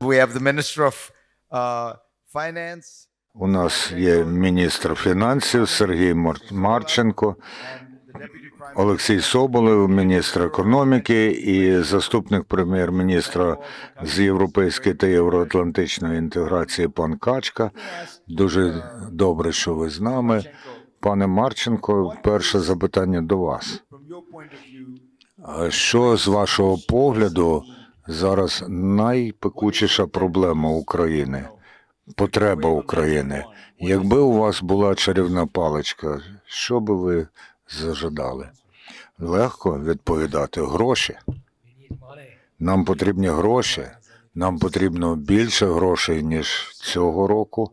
We have the uh, У нас є міністр фінансів Сергій Марченко, Олексій Соболев, міністр економіки і заступник прем'єр-міністра з європейської та євроатлантичної інтеграції пан Качка. Дуже добре, що ви з нами. Пане Марченко, перше запитання до вас. Що з вашого погляду зараз найпекучіша проблема України, потреба України? Якби у вас була чарівна паличка, що би ви зажадали? Легко відповідати гроші. Нам потрібні гроші. Нам потрібно більше грошей, ніж цього року,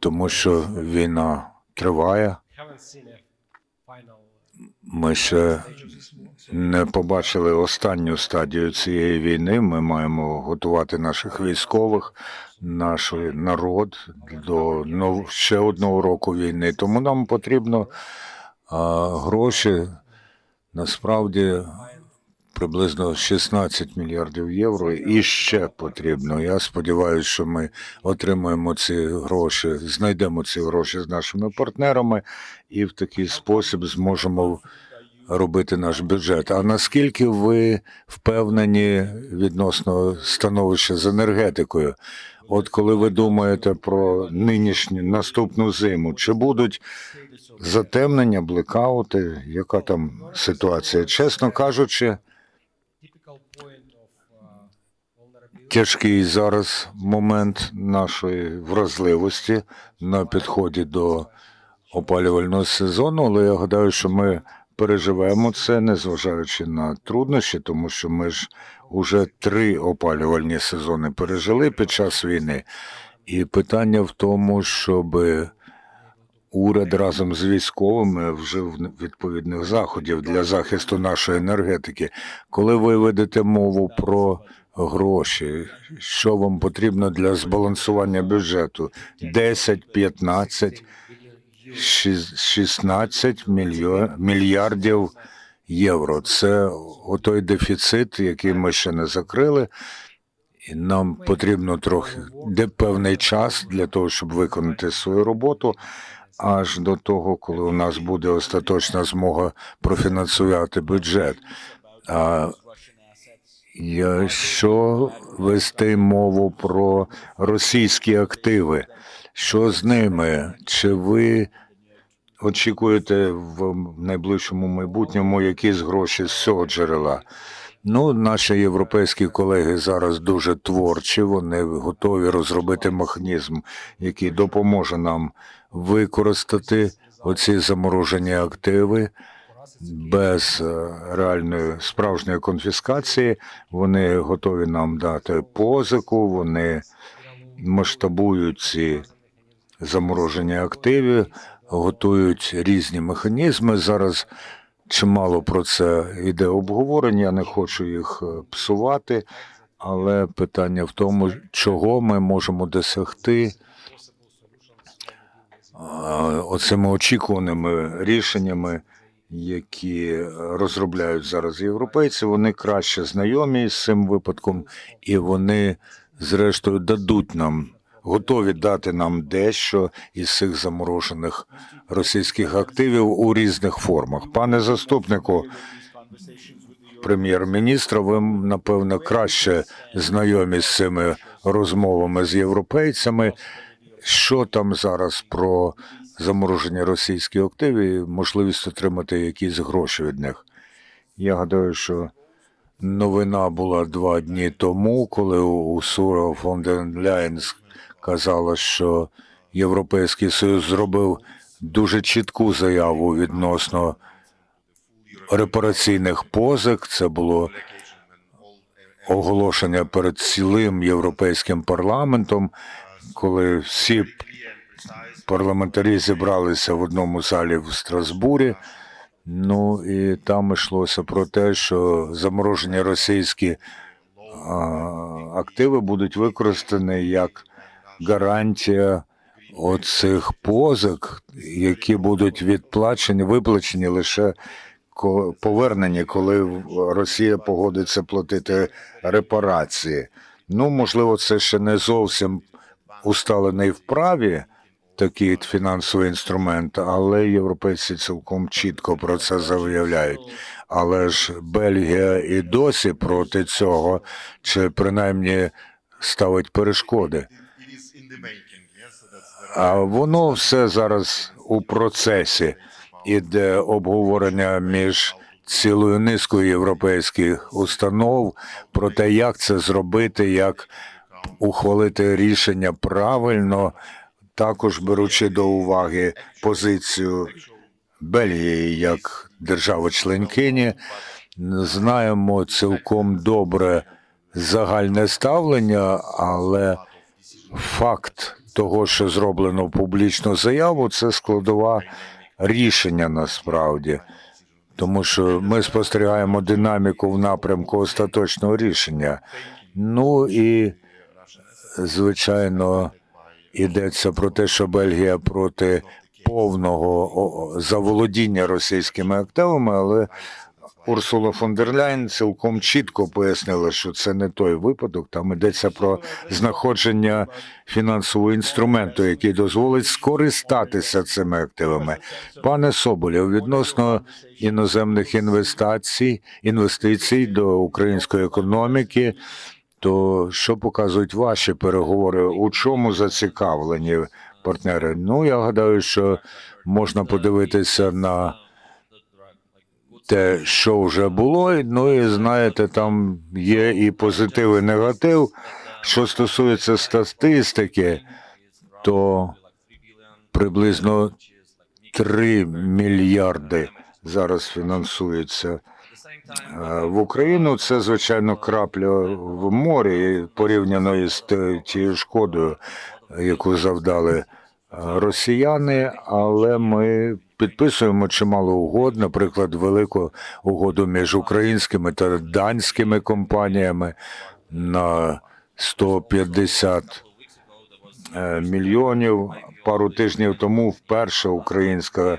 тому що війна триває. Ми ще не побачили останню стадію цієї війни. Ми маємо готувати наших військових, наш народ до нов- ще одного року війни. Тому нам потрібно а, гроші. Насправді приблизно 16 мільярдів євро і ще потрібно. Я сподіваюся, що ми отримаємо ці гроші, знайдемо ці гроші з нашими партнерами і в такий спосіб зможемо робити наш бюджет. А наскільки ви впевнені відносно становища з енергетикою? От коли ви думаєте про нинішню наступну зиму, чи будуть затемнення, блекаути? Яка там ситуація? Чесно кажучи, typical point of uh, vulnerability. Тяжкий зараз момент нашої вразливості на підході до опалювального сезону, але я гадаю, що ми переживемо це, незважаючи на труднощі, тому що ми ж уже три опалювальні сезони пережили під час війни. І питання в тому, щоб уряд разом з військовими вжив відповідних заходів для захисту нашої енергетики. Коли ви ведете мову про гроші, що вам потрібно для збалансування бюджету? 10, 15, шіс- 16 мільйо- мільярдів євро. Це отой дефіцит, який ми ще не закрили. І нам потрібно трохи де певний час для того, щоб виконати свою роботу, аж до того, коли у нас буде остаточна змога профінансувати бюджет. А я що вести мову про російські активи? Що з ними? Чи ви очікуєте в найближчому майбутньому якісь гроші з цього джерела? Ну, наші європейські колеги зараз дуже творчі. Вони готові розробити механізм, який допоможе нам використати оці заморожені активи без е, реальної справжньої конфіскації. Вони готові нам дати позику, вони масштабують ці заморожені активи, готують різні механізми. Зараз чимало про це йде обговорення. Я не хочу їх е, псувати, але питання в тому, чого ми можемо досягти а, оцими очікуваними рішеннями, які розробляють зараз європейці. Вони краще знайомі з цим випадком, і вони, зрештою, дадуть нам. Готові дати нам дещо із цих заморожених російських активів у різних формах. Пане заступнику прем'єр-міністра, ви напевно краще знайомі з цими розмовами з європейцями. Що там зараз про замороження російських активів і можливість отримати якісь гроші від них? Я гадаю, що новина була два дні тому, коли Усура фон дер Ляєн казала, що Європейський Союз зробив дуже чітку заяву відносно репараційних позик. Це було оголошення перед цілим європейським парламентом, коли всі парламентарі зібралися в одному залі в Страсбурі. Ну і там йшлося про те, що заморожені російські а, активи будуть використані як гарантія оцих позик, які будуть відплачені, виплачені лише повернені, коли Росія погодиться платити репарації. Ну, можливо, це ще не зовсім усталений в праві такий фінансовий інструмент, але європейці цілком чітко про це заявляють. Але ж Бельгія і досі проти цього, чи принаймні ставить перешкоди. А воно все зараз у процесі. Іде обговорення між цілою низкою європейських установ про те, як це зробити, як ухвалити рішення правильно, також беручи до уваги позицію Бельгії як держави-членкині. Знаємо цілком добре загальне ставлення, але факт того, що зроблено публічну заяву, це складова рішення насправді. Тому що ми спостерігаємо динаміку в напрямку остаточного рішення. Ну і звичайно йдеться про те, що Бельгія проти повного заволодіння російськими активами, але Урсула фон дер Ляйн цілком чітко пояснила, що це не той випадок. Там йдеться про знаходження фінансового інструменту, який дозволить скористатися цими активами. Пане Соболєв, відносно іноземних інвестицій, інвестицій до української економіки, то що показують ваші переговори? У чому зацікавлені партнери? Ну я гадаю, що можна подивитися на те, що вже було. Ну і знаєте, там є і позитив, і негатив. Що стосується статистики, то приблизно 3 мільярди зараз фінансується в Україну. Це звичайно крапля в морі порівняно із тією шкодою, яку завдали е, росіяни, але ми підписуємо чимало угод, наприклад, велику угоду між українськими та данськими компаніями на 150 е, мільйонів. Пару тижнів тому вперше українська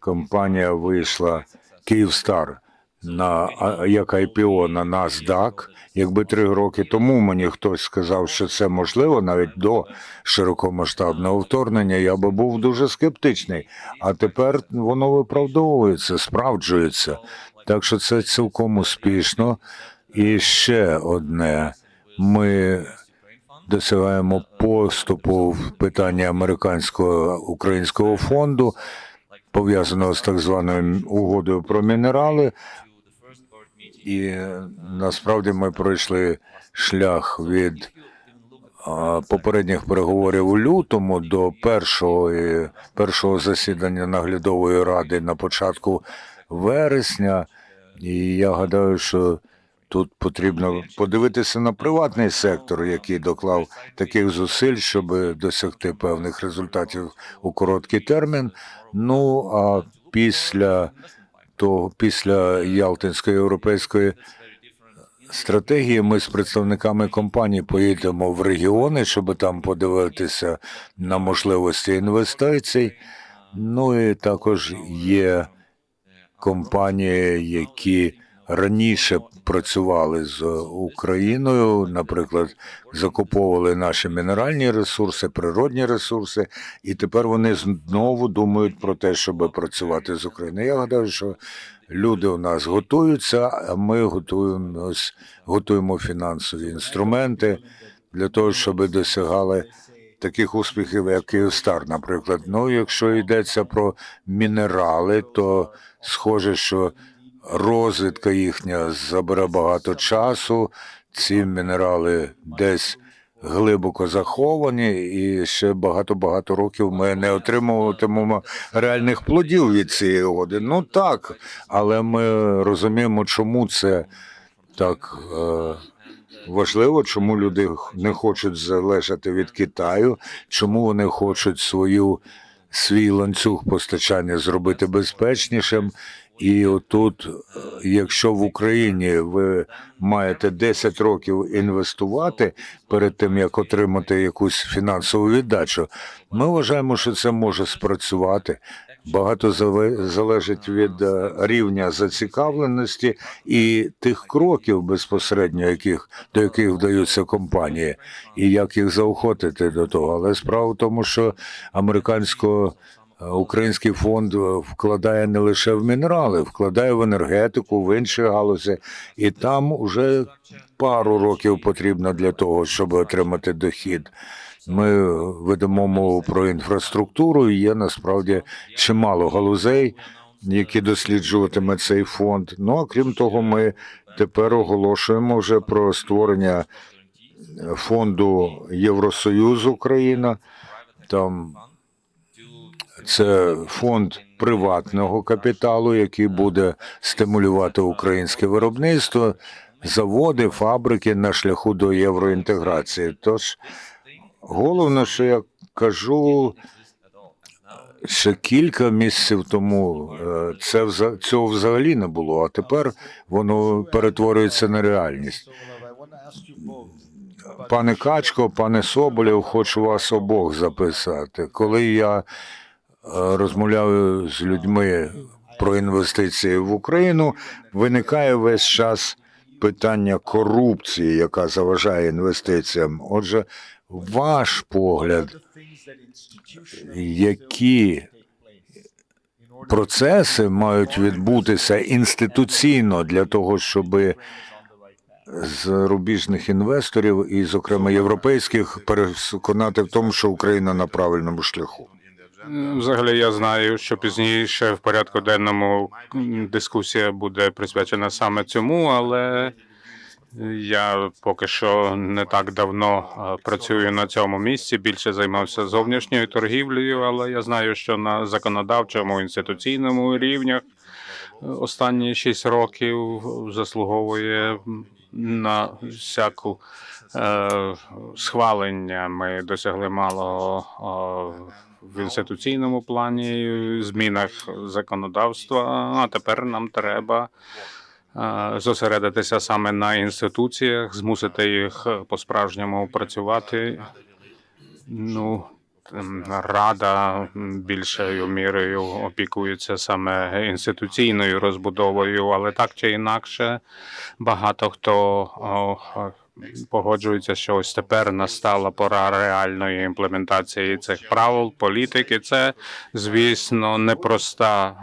компанія вийшла Київстар на як IPO на NASDAQ. Якби три роки тому мені хтось сказав, що це можливо, навіть до широкомасштабного вторгнення, я би був дуже скептичний. А тепер воно виправдовується, справджується. Так що це цілком успішно. І ще одне: ми досягаємо поступу в питанні американського українського фонду, пов'язаного з так званою угодою про мінерали. І насправді ми пройшли шлях від попередніх переговорів у лютому до першого, першого засідання наглядової ради на початку вересня. І я гадаю, що тут потрібно подивитися на приватний сектор, який доклав таких зусиль, щоб досягти певних результатів у короткий термін. Ну а після того, після Ялтинської європейської стратегії, ми з представниками компаній поїдемо в регіони, щоб там подивитися на можливості інвестицій. Ну і також є компанії, які раніше працювали з Україною, наприклад, закуповували наші мінеральні ресурси, природні ресурси, і тепер вони знову думають про те, щоб працювати з Україною. Я гадаю, що люди у нас готуються, а ми готуємо, готуємо фінансові інструменти для того, щоб досягали таких успіхів, як Київстар, наприклад. Ну, якщо йдеться про мінерали, то схоже, що розвідка їхня забере багато часу. Ці мінерали десь глибоко заховані, і ще багато-багато років ми не отримуватимемо реальних плодів від цієї угоди. Ну так, але ми розуміємо, чому це так. Е- Важливо, чому люди не хочуть залежати від Китаю, чому вони хочуть свою свій ланцюг постачання зробити безпечнішим. І отут, е, якщо в Україні ви маєте 10 років інвестувати перед тим, як отримати якусь фінансову віддачу, ми вважаємо, що це може спрацювати. Багато зале- залежить від е, рівня зацікавленості і тих кроків безпосередньо, яких до яких вдаються компанії, і як їх заохотити до того. Але справа в тому, що американсько Український фонд е, вкладає не лише в мінерали, вкладає в енергетику, в інші галузі, і там вже пару років потрібно для того, щоб отримати дохід. Ми ведемо мову про інфраструктуру. і Є насправді чимало галузей, які досліджуватиме цей фонд. Ну а крім того, ми тепер оголошуємо вже про створення фонду Євросоюз Україна. Там це фонд приватного капіталу, який буде стимулювати українське виробництво, заводи, фабрики на шляху до євроінтеграції. Тож головне, що я кажу, ще кілька місяців тому е, це цього взагалі не було, а тепер воно перетворюється на реальність. Пане Качко, пане Соболєв, хочу вас обох записати. Коли я е, розмовляю з людьми про інвестиції в Україну, виникає весь час питання корупції, яка заважає інвестиціям. Отже, ваш погляд, які процеси мають відбутися інституційно для того, щоби зарубіжних інвесторів і, зокрема, європейських переконати в тому, що Україна на правильному шляху. Взагалі, я знаю, що пізніше в порядку денному дискусія буде присвячена саме цьому, але я поки що не так давно е, працюю на цьому місці. Більше займався зовнішньою торгівлею, але я знаю, що на законодавчому інституційному рівнях е, останні шість років заслуговує на всяку е, схвалення. Ми досягли малого е, в інституційному плані, змінах законодавства. А тепер нам треба е, зосередитися саме на інституціях, змусити їх по-справжньому працювати. Ну, Рада більшою мірою опікується саме інституційною розбудовою, але так чи інакше, багато хто погоджується, що ось тепер настала пора реальної імплементації цих правил політики. Це, звісно, непроста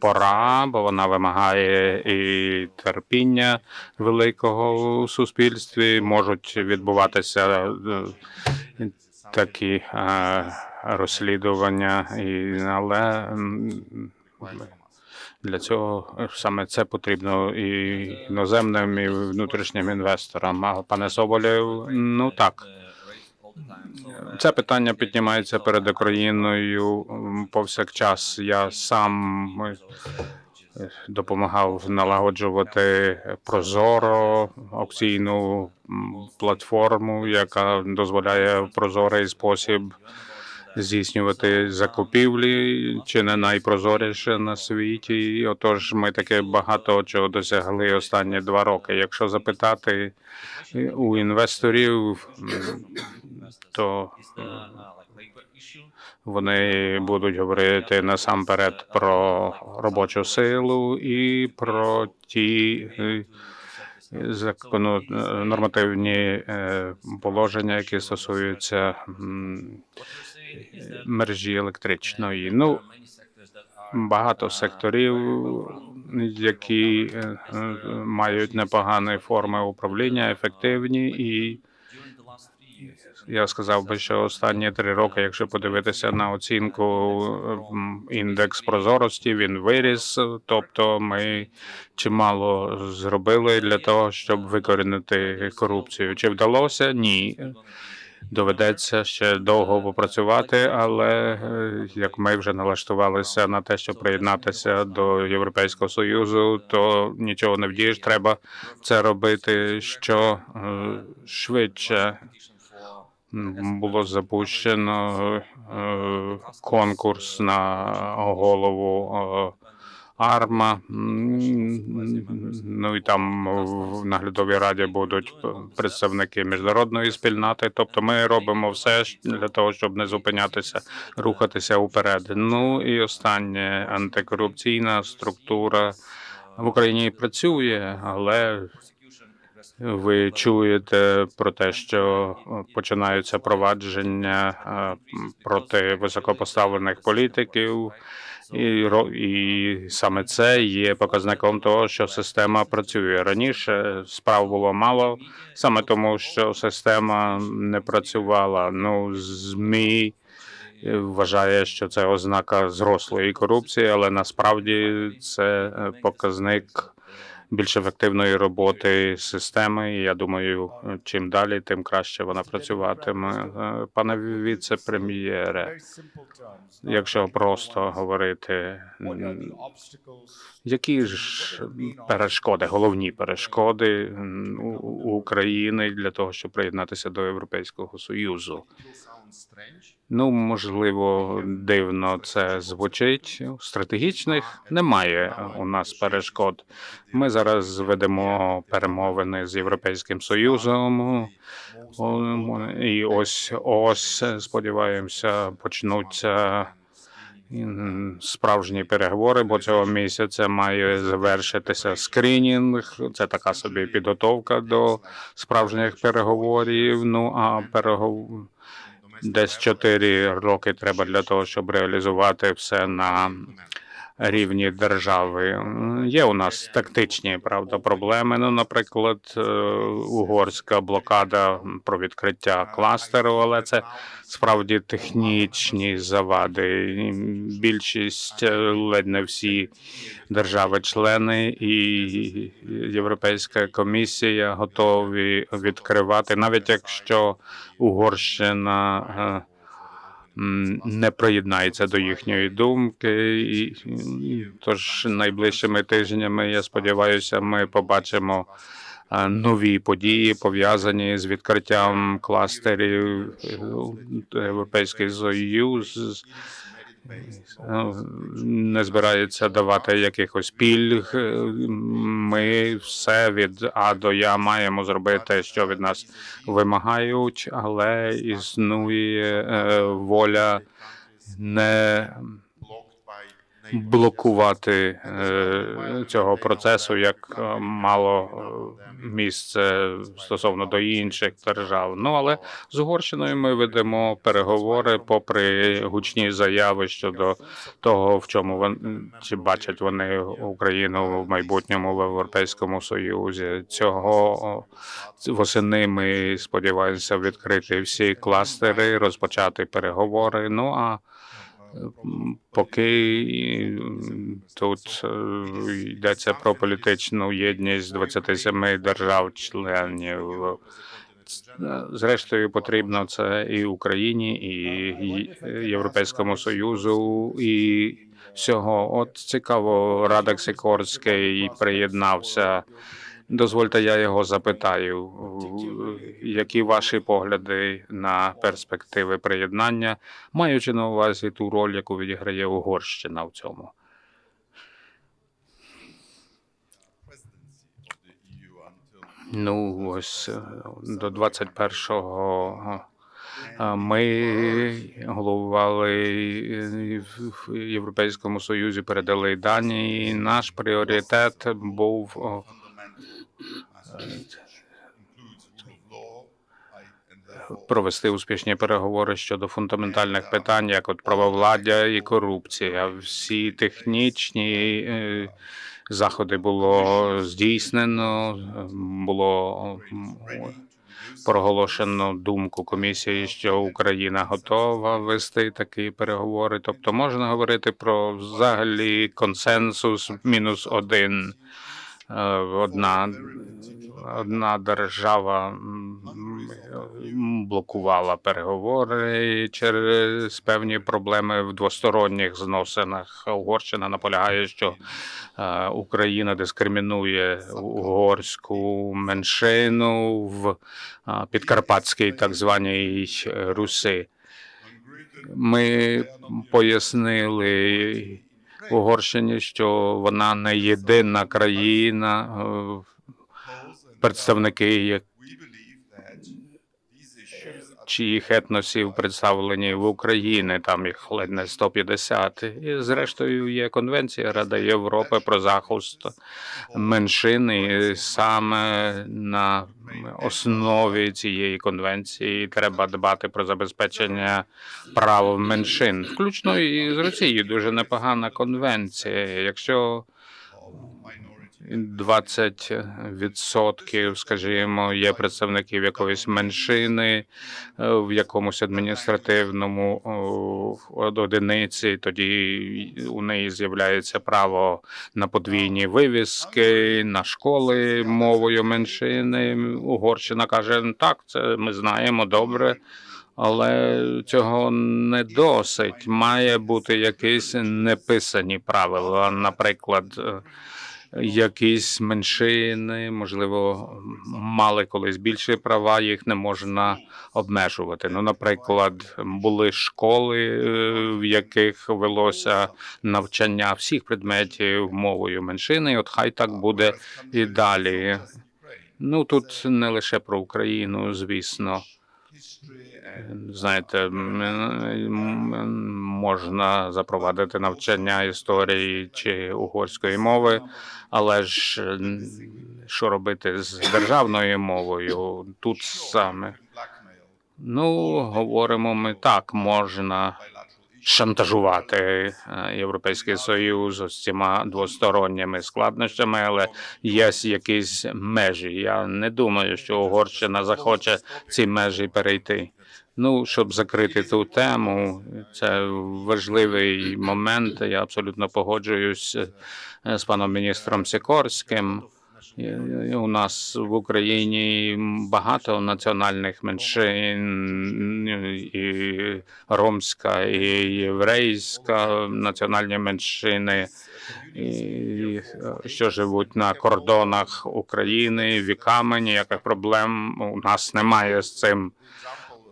пора, бо вона вимагає і терпіння великого у суспільстві. Можуть відбуватися е, такі е, розслідування, але для цього саме це потрібно і іноземним, і внутрішнім інвесторам. А пане Соболєв, ну так. Це питання піднімається перед Україною повсякчас. Я сам е, допомагав налагоджувати Прозоро аукційну платформу, яка дозволяє в прозорий спосіб здійснювати закупівлі, чи не найпрозоріше на світі. І Отож, ми таки багато чого досягли останні два роки. Якщо запитати е, у інвесторів, то е, вони будуть говорити насамперед про робочу силу і про ті е, закону нормативні положення, які стосуються мережі електричної. Ну багато секторів, які е, е, мають непогані форми управління, ефективні і. Я сказав би, що останні три роки, якщо подивитися на оцінку індекс прозорості, він виріс. Тобто, ми чимало зробили для того, щоб викорінити корупцію. Чи вдалося? Ні. Доведеться ще довго попрацювати, але е, як ми вже налаштувалися на те, щоб приєднатися до Європейського союзу, то нічого не вдієш. Треба це робити що е, швидше. Було запущено е, конкурс на голову Арма. Ну і там в наглядовій раді будуть представники міжнародної спільноти. Тобто ми робимо все для того, щоб не зупинятися, рухатися уперед. Ну і останнє антикорупційна структура в Україні працює, але ви чуєте про те, що починаються провадження проти високопоставлених політиків, і, і саме це є показником того, що система працює. Раніше справ було мало, саме тому, що система не працювала. Ну, змі е, вважає, що це ознака зрослої корупції, але насправді це е, показник більш ефективної роботи системи. І я думаю, чим далі, тим краще вона працюватиме. Пане віце-прем'єре, якщо просто говорити, які ж перешкоди, головні перешкоди України для того, щоб приєднатися до Європейського Союзу? Ну, можливо, дивно це звучить. Стратегічних немає у нас перешкод. Ми зараз ведемо перемовини з Європейським Союзом. І ось ось сподіваємося, почнуться справжні переговори, бо цього місяця має завершитися скринінг. Це така собі підготовка до справжніх переговорів. Ну а перегов... десь 4 роки треба для того, щоб реалізувати все на рівні держави. Є у нас тактичні правда проблеми. Ну, наприклад, е, угорська блокада про відкриття кластеру, але це справді технічні завади. Більшість е, ледь не всі держави-члени і Європейська комісія готові відкривати, навіть якщо Угорщина. Е, не приєднається до їхньої думки. І, тож найближчими тижнями, я сподіваюся, ми побачимо е, нові події пов'язані з відкриттям кластерів Е, Європейський Союз. Е, Не збирається давати якихось пільг. Е, Ми все від А до Я маємо зробити, що від нас вимагають, але існує е, воля не блокувати е, цього процесу, як е, мало е, місце стосовно до інших держав. Ну але з Угорщиною ми ведемо переговори, попри гучні заяви щодо того, в чому вони чи бачать вони Україну в майбутньому в Європейському Союзі. Цього восени ми сподіваємося відкрити всі кластери, розпочати переговори. Ну а Поки тут е, йдеться про політичну єдність 27 держав-членів. Зрештою, потрібно це і Україні, і Європейському Союзу, і всього. От цікаво, Радek Сикорський приєднався. Дозвольте, я його запитаю, які ваші погляди на перспективи приєднання, маючи на увазі ту роль, яку відіграє Угорщина в цьому? Ну, ось е, до 21-го е, ми головували е, в Європейському Союзі, передали дані. і Наш пріоритет був о, провести успішні переговори щодо фундаментальних питань, як от правовладдя і корупція. Всі технічні е, заходи було здійснено, було проголошено думку комісії, що Україна готова вести такі переговори. Тобто можна говорити про взагалі консенсус мінус один. Е, Одна одна держава блокувала переговори через певні проблеми в двосторонніх зносинах. Угорщина наполягає, що е, Україна дискримінує угорську меншину в е, підкарпатській так званій Руси. Ми пояснили Угорщині, що вона не єдина країна, представники представники чиїх етносів представлені в Україні, там їх ледь не 150. І зрештою є конвенція Ради Європи про захист меншин, і саме на основі цієї конвенції треба дбати про забезпечення прав меншин, включно і з Росією. Дуже непогана конвенція. Якщо 20%, скажімо, є представників якоїсь меншини е, в якомусь адміністративному одиниці, тоді у неї з'являється право на подвійні вивіски, на школи мовою меншини. Угорщина каже, «Ну, так, це ми знаємо добре. Але цього не досить. Має бути якісь неписані правила. Наприклад, е, якісь меншини, можливо, мали колись більші права, їх не можна обмежувати. Ну, наприклад, були школи, е, в яких велося навчання всіх предметів мовою меншини. і От хай так буде і далі. Ну тут не лише про Україну, звісно. Знаєте, можна запровадити навчання історії чи угорської мови, але ж що робити з державною мовою тут саме? Ну, говоримо ми так, можна шантажувати е, Європейський Союз з цими двосторонніми складнощами, але є якісь межі. Я не думаю, що Угорщина захоче ці межі перейти. Ну, щоб закрити ту тему, це важливий момент. Я абсолютно погоджуюсь е, з паном міністром Сікорським. І- і У нас в Україні багато національних меншин, і ромська, і єврейська національні меншини, і, е, що живуть на кордонах України віками. Ніяких проблем у нас немає з цим.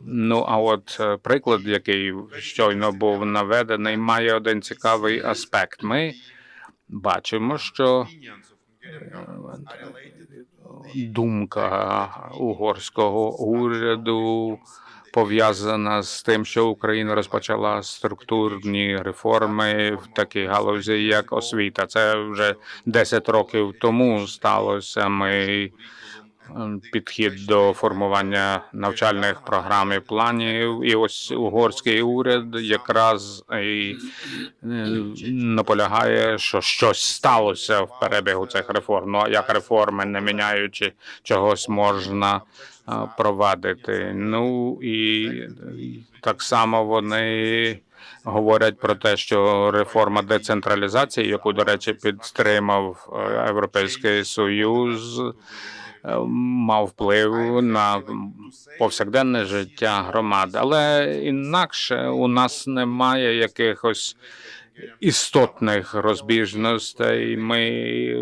Ну а от е, приклад, який щойно був наведений, має один цікавий аспект. Ми бачимо, що to думка угорського уряду пов'язана з тим, що Україна розпочала структурні реформи в такій галузі, як освіта. Це вже 10 років тому сталося. Ми підхід до формування навчальних програм і планів. І ось угорський уряд якраз і е, наполягає, що щось сталося в перебігу цих реформ. Ну як реформи, не міняючи чогось, можна провадити. Ну і е, так само вони. Говорять про те, що реформа децентралізації, яку, до речі, підтримав е, Європейський Союз, е, мав вплив на повсякденне життя громад. Але інакше у нас немає якихось істотних розбіжностей. Ми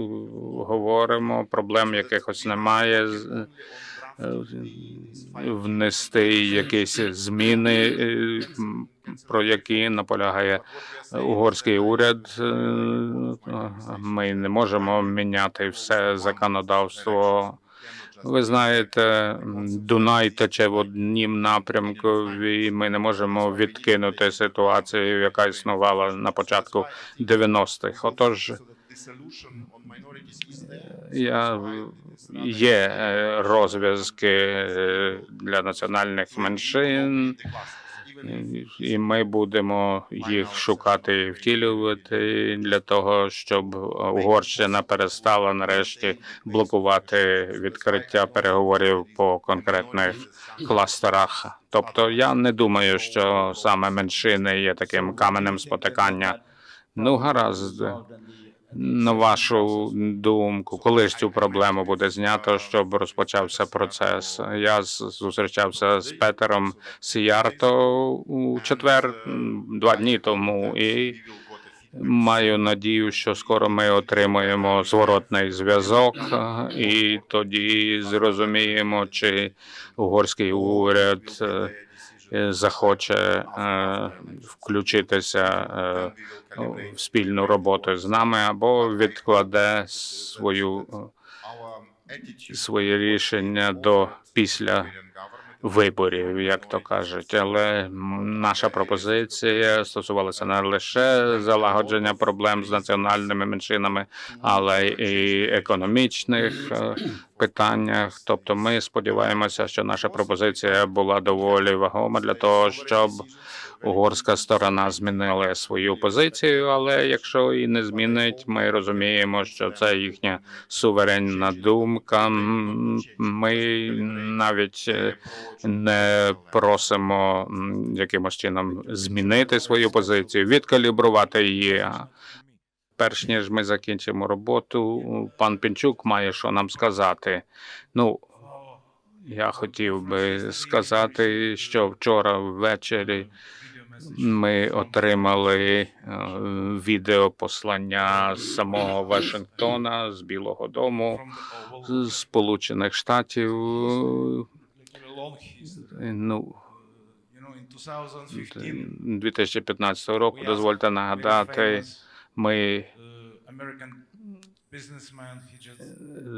говоримо, проблем якихось немає. Е, Внести якісь зміни, е, про які наполягає угорський уряд. Е, Ми не можемо міняти все законодавство. Ви знаєте, Дунай тече в однім напрямку, і ми не можемо відкинути ситуацію, яка існувала на початку 90-х. Отож, there. я є е, розв'язки е, для національних меншин, І ми будемо їх шукати і втілювати для того, щоб Угорщина перестала нарешті блокувати відкриття переговорів по конкретних кластерах. Тобто, я не думаю, що саме меншини є таким каменем спотикання. Ну, гаразд. На вашу думку, коли ж цю проблему буде знято, щоб розпочався процес? Я зустрічався з Петером Сіярто у четвер, два дні тому, і маю надію, що скоро ми отримаємо зворотний зв'язок, і тоді зрозуміємо, чи угорський уряд захоче е, включитися е, в спільну роботу з нами або відкладе свою е, своє рішення до після виборів, як то кажуть. Але наша пропозиція стосувалася не лише залагодження проблем з національними меншинами, але і економічних е, питаннях. Тобто, ми сподіваємося, що наша пропозиція була доволі вагома для того, щоб угорська сторона змінила свою позицію. Але якщо і не змінить, ми розуміємо, що це їхня суверенна думка. Ми навіть е, не просимо якимось чином змінити свою позицію, відкалібрувати її. Перш ніж ми закінчимо роботу, пан Пінчук має що нам сказати. Ну, я хотів би сказати, що вчора ввечері ми отримали е, відеопослання з самого Вашингтона, з Білого Дому, з Сполучених Штатів. Ну, 2015 року, дозвольте нагадати, ми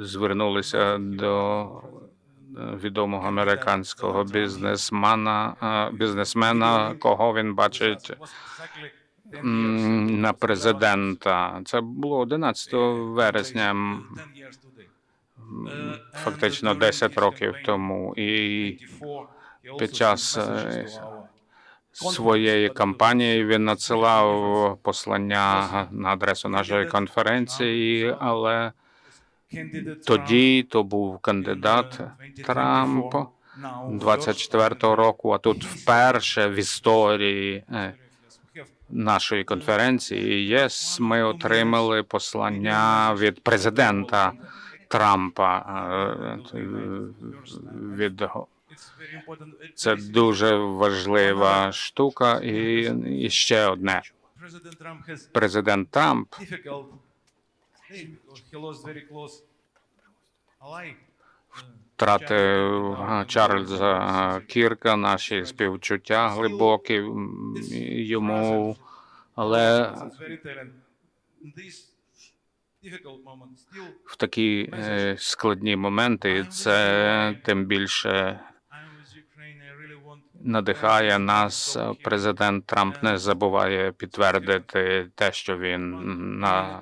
звернулися до е, відомого американського бізнесмена, е, бізнесмена, кого він бачить на президента. Це було 11 вересня, фактично 10 років тому. І під час е, своєї кампанії він надсилав послання на адресу нашої конференції, але тоді то був кандидат Трамп 24-го року. А тут вперше в історії е, нашої конференції ЄС ми отримали послання від президента Трампа. е, Від це дуже важлива штука. І, і ще одне. Президент Трамп втратив а, Чарльза Кірка, наші співчуття глибокі йому, але в такі е, складні моменти це тим більше надихає нас. Президент Трамп не забуває підтвердити те, що він на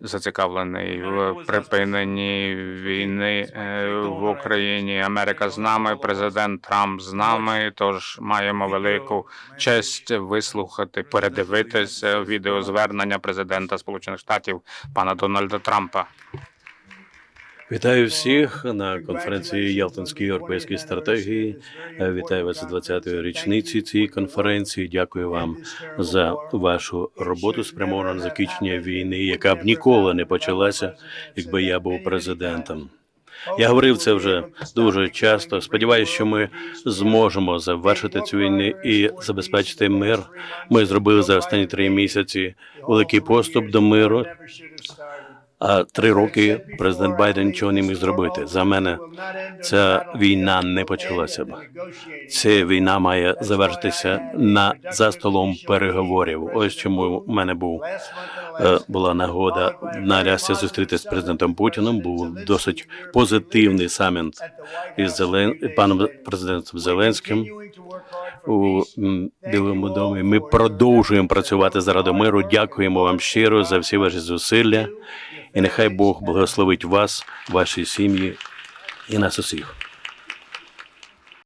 зацікавлений в припиненні війни е, в Україні. Америка з нами, президент Трамп з нами. Тож маємо велику честь вислухати, передивитися відеозвернення президента Сполучених Штатів пана Дональда Трампа. Вітаю всіх на конференції Ялтинської європейської стратегії. Вітаю вас з 20-ї річниці цієї конференції. Дякую вам за вашу роботу спрямовану на закінчення війни, яка б ніколи не почалася, якби я був президентом. Я говорив це вже дуже часто. Сподіваюся, що ми зможемо завершити цю війну і забезпечити мир. Ми зробили за останні три місяці великий поступ до миру. А три роки президент Байден нічого не міг зробити. За мене ця війна не почалася б. Ця війна має завершитися на за столом переговорів. Ось чому в мене був е, була нагода на Алясці зустрітися з президентом Путіним. Був досить позитивний саміт із Зелен... паном президентом Зеленським у Білому домі. Ми продовжуємо працювати заради миру. Дякуємо вам щиро за всі ваші зусилля. І нехай Бог благословить вас, ваші сім'ї і нас усіх.